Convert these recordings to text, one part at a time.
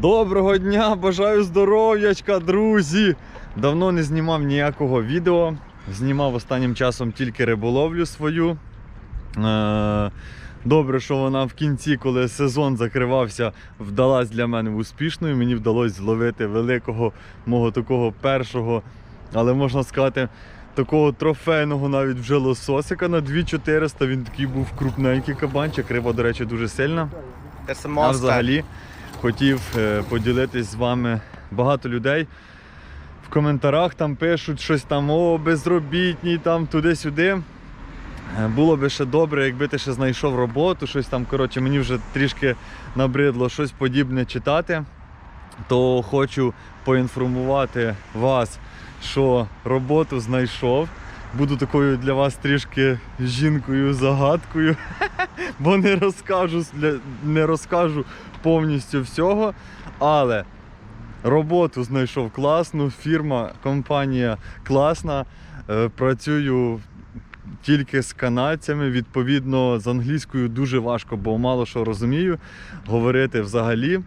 Доброго дня, бажаю здоров'ячка, друзі! Давно не знімав ніякого відео. Знімав останнім часом тільки риболовлю свою. Е, Добре, що вона в кінці, коли сезон закривався, вдалась для мене успішною. Мені вдалося зловити великого мого такого першого, але можна сказати, такого трофейного навіть вже лососика на 2400. Він такий був крупненький кабанчик. Риба, до речі, дуже сильна. А взагалі хотів е, поділитись з вами багато людей. В коментарях там пишуть щось там, о, безробітні, там туди-сюди. Е, Було би ще добре, якби ти ще знайшов роботу, щось там, коротше, мені вже трішки набридло щось подібне читати. То хочу поінформувати вас, що роботу знайшов. Буду такою для вас трішки жінкою-загадкою, бо не розкажу, не розкажу повністю всього. Але роботу знайшов класну, фірма, компанія класна. Е, Працюю тільки з канадцями. Відповідно, з англійською дуже важко, бо мало що розумію. Говорити взагалі.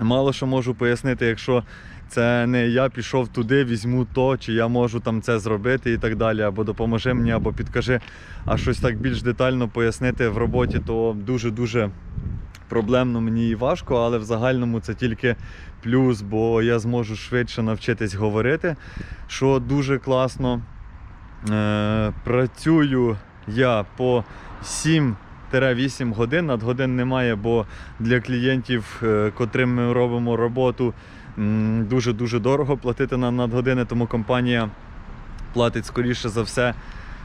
Мало що можу пояснити, якщо це не я пішов туди, візьму то, чи я можу там це зробити і так далі, або допоможи мені, або підкажи, а щось так більш детально пояснити в роботі, то дуже-дуже проблемно мені і важко, але в загальному це тільки плюс, бо я зможу швидше навчитись говорити, що дуже класно. Е, працюю я по 7-8 годин, надгодин немає, бо для клієнтів, е, котрим ми робимо роботу, дуже-дуже дорого платити на надгодини, тому компанія платить скоріше за все.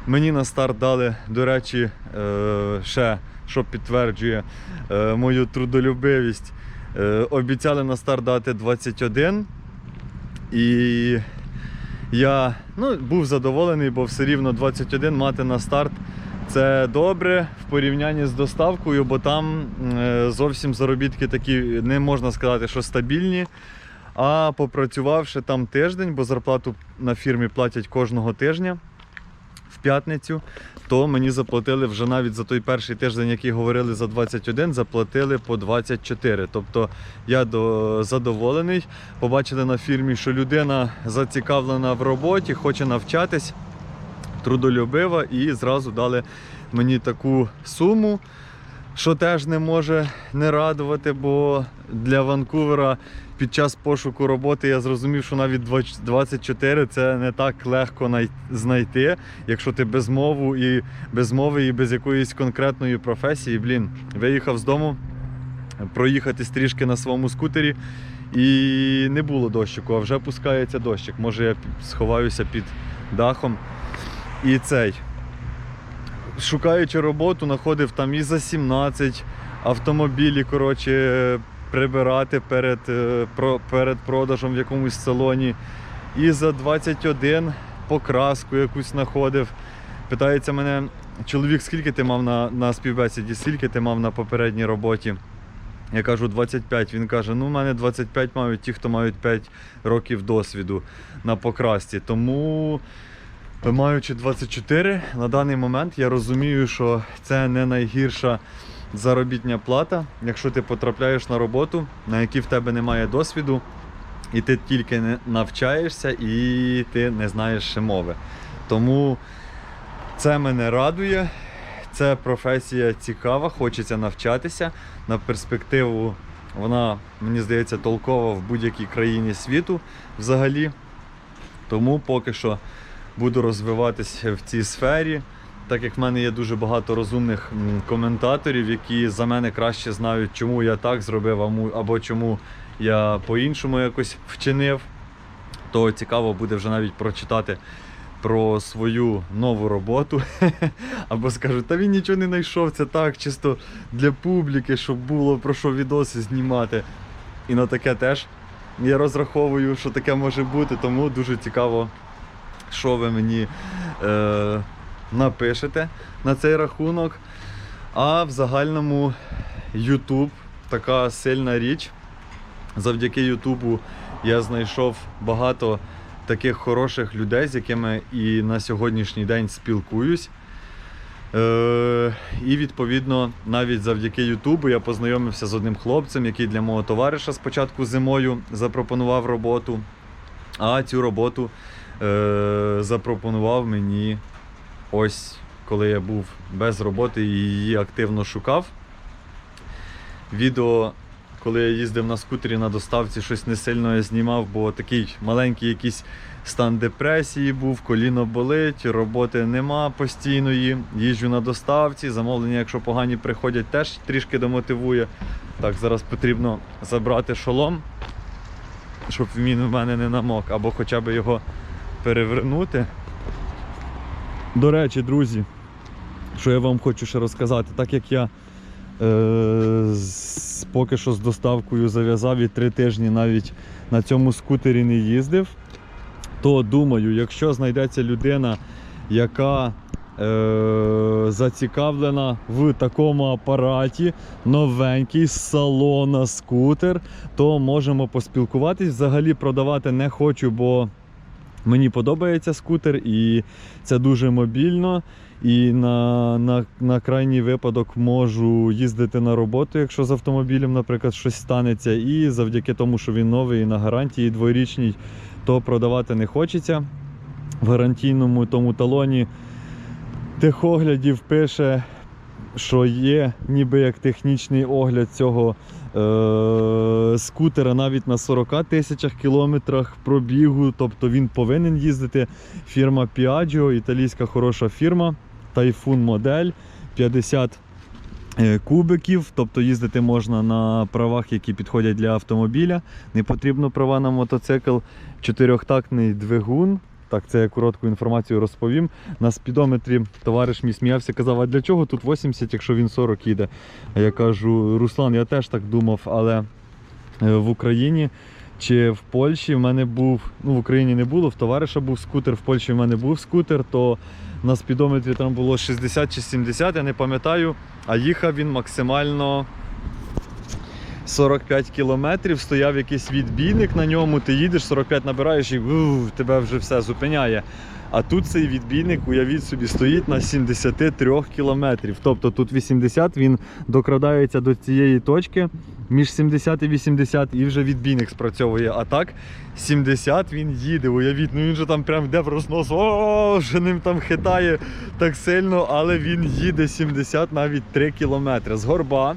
Мені на старт дали, до речі, е, ще що підтверджує е, мою трудолюбивість. Е, Обіцяли на старт дати 21. І я ну, був задоволений, бо все рівно 21 мати на старт. Це добре в порівнянні з доставкою, бо там зовсім заробітки такі не можна сказати, що стабільні. А попрацювавши там тиждень, бо зарплату на фірмі платять кожного тижня в п'ятницю, то мені заплатили вже навіть за той перший тиждень, який говорили за 21, заплатили по 24. Тобто я до, задоволений. Побачили на фірмі, що людина зацікавлена в роботі, хоче навчатись, трудолюбива, і зразу дали мені таку суму. Що теж не може не радувати, бо для Ванкувера під час пошуку роботи я зрозумів, що навіть 24 це не так легко знайти, якщо ти без мову і без мови і без якоїсь конкретної професії. Блін, виїхав з дому проїхатись трішки на своєму скутері. І не було дощику, а вже пускається дощик. Може я сховаюся під дахом. І цей. Шукаючи роботу, знаходив там і за 17 автомобілі, коротше, прибирати перед, е, перед продажем в якомусь салоні. І за 21 покраску якусь знаходив. Питається мене, чоловік, скільки ти мав на, на співбесіді, скільки ти мав на попередній роботі? Я кажу 25. Він каже: ну, в мене 25 мають ті, хто мають 5 років досвіду на покрасці. Тому, маючи 24, на даний момент я розумію, що це не найгірша заробітня плата, якщо ти потрапляєш на роботу, на якій в тебе немає досвіду, і ти тільки не навчаєшся, і ти не знаєш ще мови. Тому це мене радує. Це професія цікава, хочеться навчатися. На перспективу вона, мені здається, толкова в будь-якій країні світу взагалі. Тому поки що буду розвиватися в цій сфері. Так як в мене є дуже багато розумних коментаторів, які за мене краще знають, чому я так зробив, або- чому я по-іншому якось вчинив, то цікаво буде вже навіть прочитати про свою нову роботу. Або скажуть, та він нічого не знайшов, це так, чисто для публіки, щоб було про що відоси знімати. І на таке теж я розраховую, що таке може бути, тому дуже цікаво, що ви мені е, напишете на цей рахунок. А в загальному YouTube така сильна річ. Завдяки Ютубу я знайшов багато таких хороших людей, з якими і на сьогоднішній день спілкуюсь. Е, і відповідно навіть завдяки Ютубу я познайомився з одним хлопцем, який для мого товариша спочатку зимою запропонував роботу. А цю роботу е, запропонував мені ось коли я був без роботи і її активно шукав. Відео, коли я їздив на скутері на доставці, щось не сильно я знімав, бо такий маленький якийсь стан депресії був, коліно болить, роботи нема постійної. Їжджу на доставці, замовлення, якщо погані приходять, теж трішки демотивує. Так, зараз потрібно забрати шолом, щоб він в мене не намок, або хоча б його перевернути. До речі, друзі, що я вам хочу ще розказати, так як я е, з, поки що з доставкою зав'язав і три тижні навіть на цьому скутері не їздив, то думаю, якщо знайдеться людина, яка е, зацікавлена в такому апараті, новенький з салона скутер, то можемо поспілкуватись. Взагалі продавати не хочу, бо мені подобається скутер і це дуже мобільно. І на, на, на крайній випадок можу їздити на роботу, якщо з автомобілем, наприклад, щось станеться. І завдяки тому, що він новий і на гарантії дворічній, то продавати не хочеться. В гарантійному тому талоні техоглядів пише, що є ніби як технічний огляд цього скутера навіть на 40 тисячах кілометрах пробігу. Тобто він повинен їздити. Фірма Piaggio, італійська хороша фірма. Typhoon модель 50 е, кубиків, тобто їздити можна на правах, які підходять для автомобіля. Не потрібно права на мотоцикл. Чотирьохтактний двигун. Так, це я коротку інформацію розповім. На спідометрі товариш мій сміявся, казав, а для чого тут 80, якщо він 40 їде. Я кажу, Руслан, я теж так думав, але е, в Україні чи в Польщі в мене був, ну в Україні не було, в товариша був скутер, в Польщі в мене був скутер, то на спідометрі там було 60 чи 70, я не пам'ятаю, а їхав він максимально 45 кілометрів, стояв якийсь відбійник на ньому, ти їдеш, 45 набираєш і ух, тебе вже все зупиняє. А тут цей відбійник, уявіть собі, стоїть на 73 кілометрів. Тобто тут 80 він докрадається до цієї точки між 70 і 80 і вже відбійник спрацьовує. А так 70 він їде. Уявіть, ну він же там прям йде в рознос, о, вже ним там хитає так сильно, але він їде 70 навіть 3 кілометри. З горба.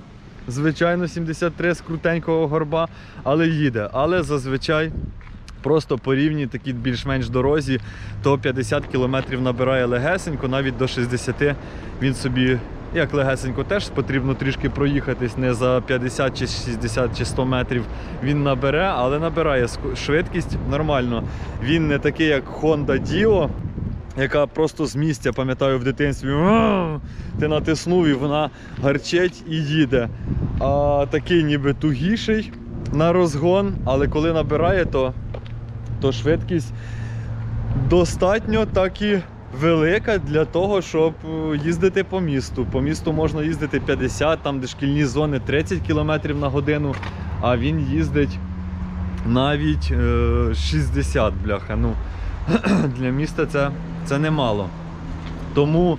Звичайно, 73 з крутенького горба, але їде. Але зазвичай просто по рівні такій більш-менш дорозі, то 50 км набирає легесенько, навіть до 60 він собі, як легесенько, теж потрібно трішки проїхатись, не за 50 чи 60 чи 100 метрів він набере, але набирає швидкість нормально. Він не такий, як Honda Dio, яка просто з місця, пам'ятаю, в дитинстві ти натиснув і вона гарчить і їде. А такий ніби тугіший на розгон, але коли набирає, то, то швидкість достатньо так і велика для того, щоб е, їздити по місту. По місту можна їздити 50, там де шкільні зони 30 км на годину, а він їздить навіть е, 60 бляха. Ну, для міста це, це немало. Тому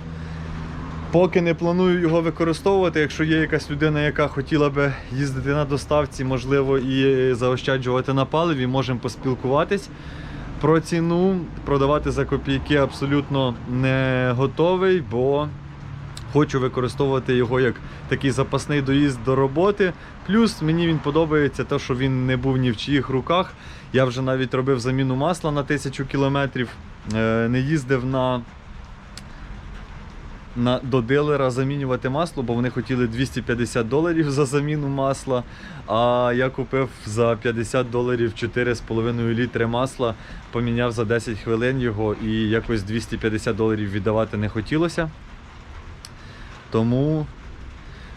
поки не планую його використовувати, якщо є якась людина, яка хотіла би їздити на доставці, можливо, і заощаджувати на паливі, можемо поспілкуватись. Про ціну продавати за копійки абсолютно не готовий, бо хочу використовувати його як такий запасний доїзд до роботи. Плюс мені він подобається те, що він не був ні в чиїх руках. Я вже навіть робив заміну масла на тисячу кілометрів, Е, не їздив на, на, до дилера замінювати масло, бо вони хотіли 250 доларів за заміну масла. А я купив за 50 доларів 4,5 літри масла, поміняв за 10 хвилин його і якось 250 доларів віддавати не хотілося. Тому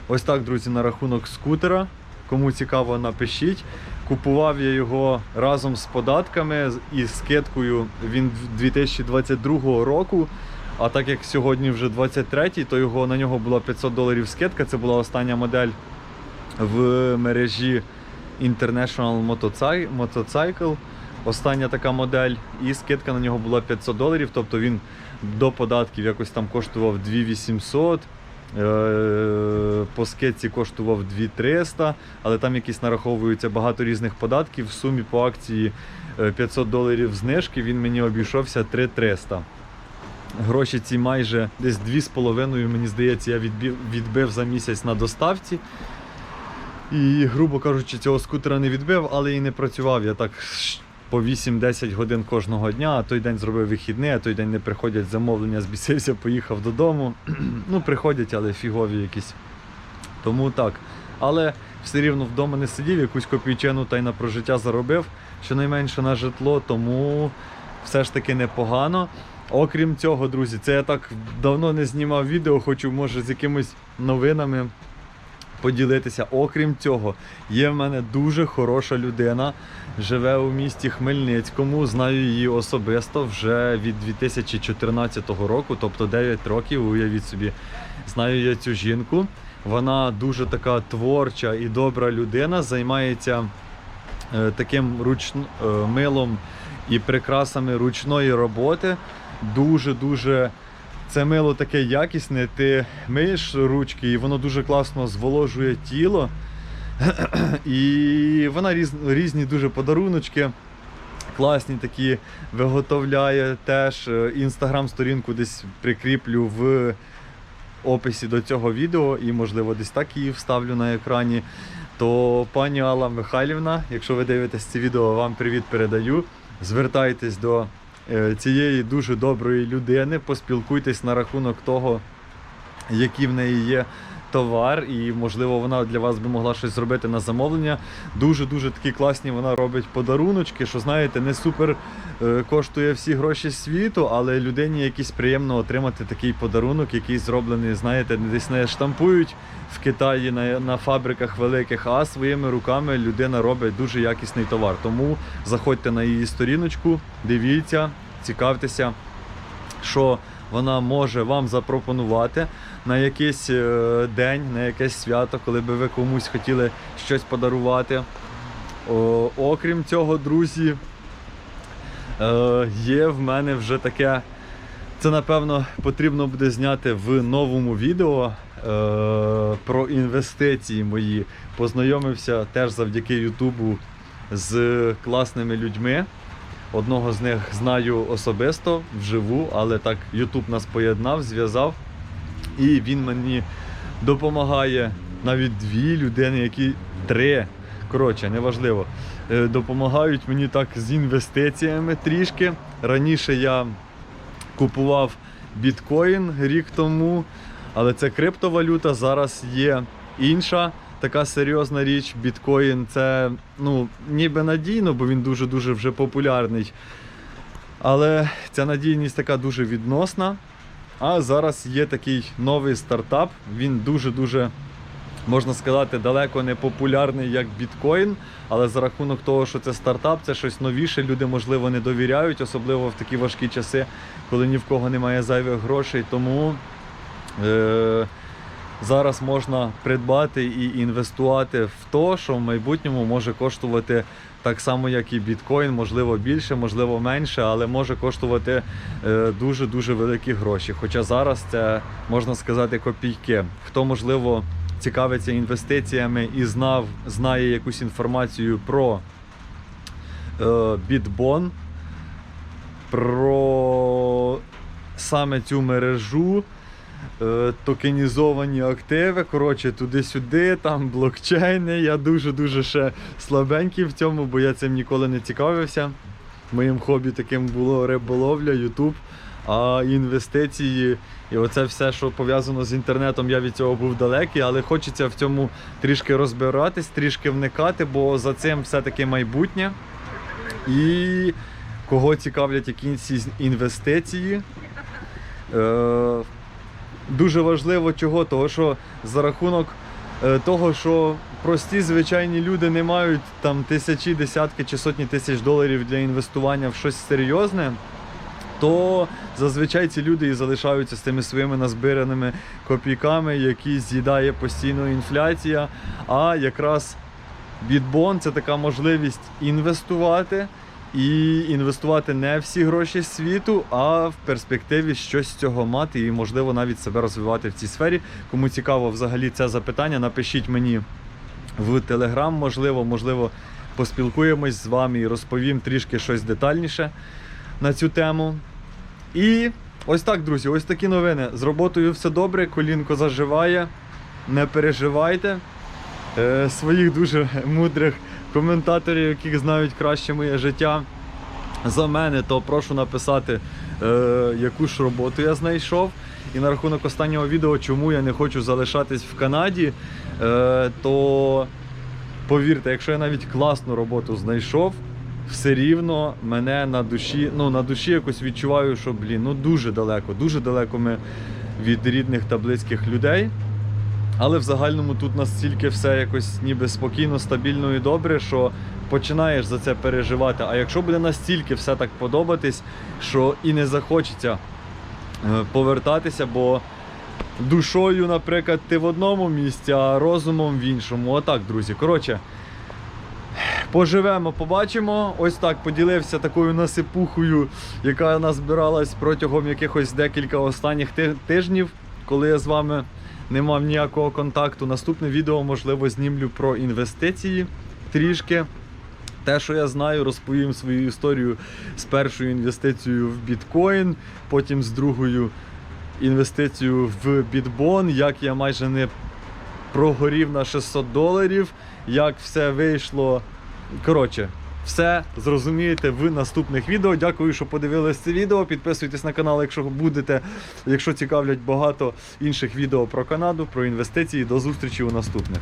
ось так, друзі, на рахунок скутера. Кому цікаво, напишіть. Купував я його разом з податками і скидкою. Він 2022 року. А так як сьогодні вже 23-й, то його, на нього була 500 доларів скидка. Це була остання модель в мережі International Motorcycle. остання така модель, і скидка на нього була 500 доларів, тобто він до податків якось там коштував 2800. Е, По скидці коштував 2300, але там якісь нараховуються багато різних податків. В сумі по акції е, 500 доларів знижки він мені обійшовся 3300. Гроші ці майже десь 2,5, мені здається, я відбив, відбив за місяць на доставці. І, грубо кажучи, цього скутера не відбив, але і не працював. Я так по 8-10 годин кожного дня, а той день зробив вихідний, а той день не приходять замовлення, збісився, поїхав додому. ну, приходять, але фігові якісь. Тому так. Але все рівно вдома не сидів, якусь копійчину та й на прожиття заробив, щонайменше на житло, тому все ж таки непогано. Окрім цього, друзі, це я так давно не знімав відео, хочу, може, з якимись новинами поділитися. Окрім цього, є в мене дуже хороша людина, живе у місті Хмельницькому. Знаю її особисто вже від 2014 року, тобто 9 років. Уявіть собі, знаю я цю жінку. Вона дуже така творча і добра людина, займається е, таким ручн... е, милом і прикрасами ручної роботи. Дуже-дуже це мило таке якісне. Ти миєш ручки, і воно дуже класно зволожує тіло. І вона різ... різні дуже подаруночки. Класні такі виготовляє теж. Інстаграм-сторінку десь прикріплю в описі до цього відео і, можливо, десь так її вставлю на екрані. То пані Алла Михайлівна, якщо ви дивитесь це відео, вам привіт передаю. Звертайтесь до е, цієї дуже доброї людини, поспілкуйтесь на рахунок того, які в неї є товар, і можливо вона для вас би могла щось зробити на замовлення. Дуже дуже такі класні вона робить подаруночки, що знаєте, не супер е, коштує всі гроші світу, але людині якийсь приємно отримати такий подарунок, який зроблений, знаєте, не десь не штампують в Китаї на, на фабриках великих, а своїми руками людина робить дуже якісний товар. Тому заходьте на її сторіночку, дивіться, цікавтеся, що вона може вам запропонувати на якийсь е, день, на якесь свято, коли би ви комусь хотіли щось подарувати. Окрім цього, друзі, е, є в мене вже таке. Це, напевно, потрібно буде зняти в новому відео е, про інвестиції мої. Познайомився теж завдяки Ютубу з класними людьми. Одного з них знаю особисто вживу, але так Ютуб нас поєднав, зв'язав. І він мені допомагає навіть дві людини, які три. Коротше, неважливо. Е, Допомагають мені так з інвестиціями трішки. Раніше я купував біткоін рік тому, але це криптовалюта. Зараз є інша така серйозна річ. Біткоін це ну, ніби надійно, бо він дуже-дуже вже популярний. Але ця надійність така дуже відносна. А зараз є такий новий стартап. Він дуже-дуже, можна сказати, далеко не популярний як біткоін. Але за рахунок того, що це стартап, це щось новіше. Люди, можливо, не довіряють, особливо в такі важкі часи, коли ні в кого немає зайвих грошей. Тому е- зараз можна придбати і інвестувати в то, що в майбутньому може коштувати так само, як і біткоін, можливо більше, можливо менше, але може коштувати е, дуже-дуже великі гроші. Хоча зараз це можна сказати копійки. Хто можливо цікавиться інвестиціями і знав, знає якусь інформацію про е, бітбон, про саме цю мережу. Е, Токенізовані активи, коротше, туди-сюди, там блокчейни. Я дуже-дуже ще слабенький в цьому, бо я цим ніколи не цікавився. Моїм хобі таким було риболовля, Ютуб, а інвестиції і оце все, що пов'язано з інтернетом, я від цього був далекий, але хочеться в цьому трішки розбиратись, трішки вникати, бо за цим все-таки майбутнє. І кого цікавлять якісь інвестиції. Е, дуже важливо чого, того що за рахунок е, того, що прості звичайні люди не мають там тисячі, десятки чи сотні тисяч доларів для інвестування в щось серйозне, то зазвичай ці люди і залишаються з тими своїми назбираними копійками, які з'їдає постійно інфляція. А якраз Бітбон це така можливість інвестувати І інвестувати не всі гроші світу, а в перспективі щось з цього мати і, можливо, навіть себе розвивати в цій сфері. Кому цікаво взагалі це запитання, напишіть мені в Телеграм, можливо, можливо, поспілкуємось з вами і розповім трішки щось детальніше на цю тему. І ось так, друзі, ось такі новини. З роботою все добре, колінко заживає. Не переживайте. Е, своїх дуже мудрих коментаторів, яких знають краще моє життя за мене, то прошу написати, е, яку ж роботу я знайшов. І на рахунок останнього відео, чому я не хочу залишатись в Канаді, е, то повірте, якщо я навіть класну роботу знайшов, все рівно мене на душі, ну на душі якось відчуваю, що блін, ну дуже далеко, дуже далеко ми від рідних та близьких людей. Але в загальному тут настільки все якось ніби спокійно, стабільно і добре, що починаєш за це переживати. А якщо буде настільки все так подобатись, що і не захочеться е, повертатися, бо душою, наприклад, ти в одному місці, а розумом в іншому. Отак, друзі. Коротше, поживемо, побачимо. Ось так поділився такою насипухою, яка назбиралась протягом якихось декілька останніх тижнів, коли я з вами не мав ніякого контакту. Наступне відео, можливо, знімлю про інвестиції трішки. Те, що я знаю, розповім свою історію з першою інвестицією в біткоін, потім з другою інвестицією в бітбон, як я майже не прогорів на 600 доларів, як все вийшло. Коротше, все зрозумієте в наступних відео. Дякую, що подивились це відео. Підписуйтесь на канал, якщо будете, якщо цікавлять багато інших відео про Канаду, про інвестиції. До зустрічі у наступних.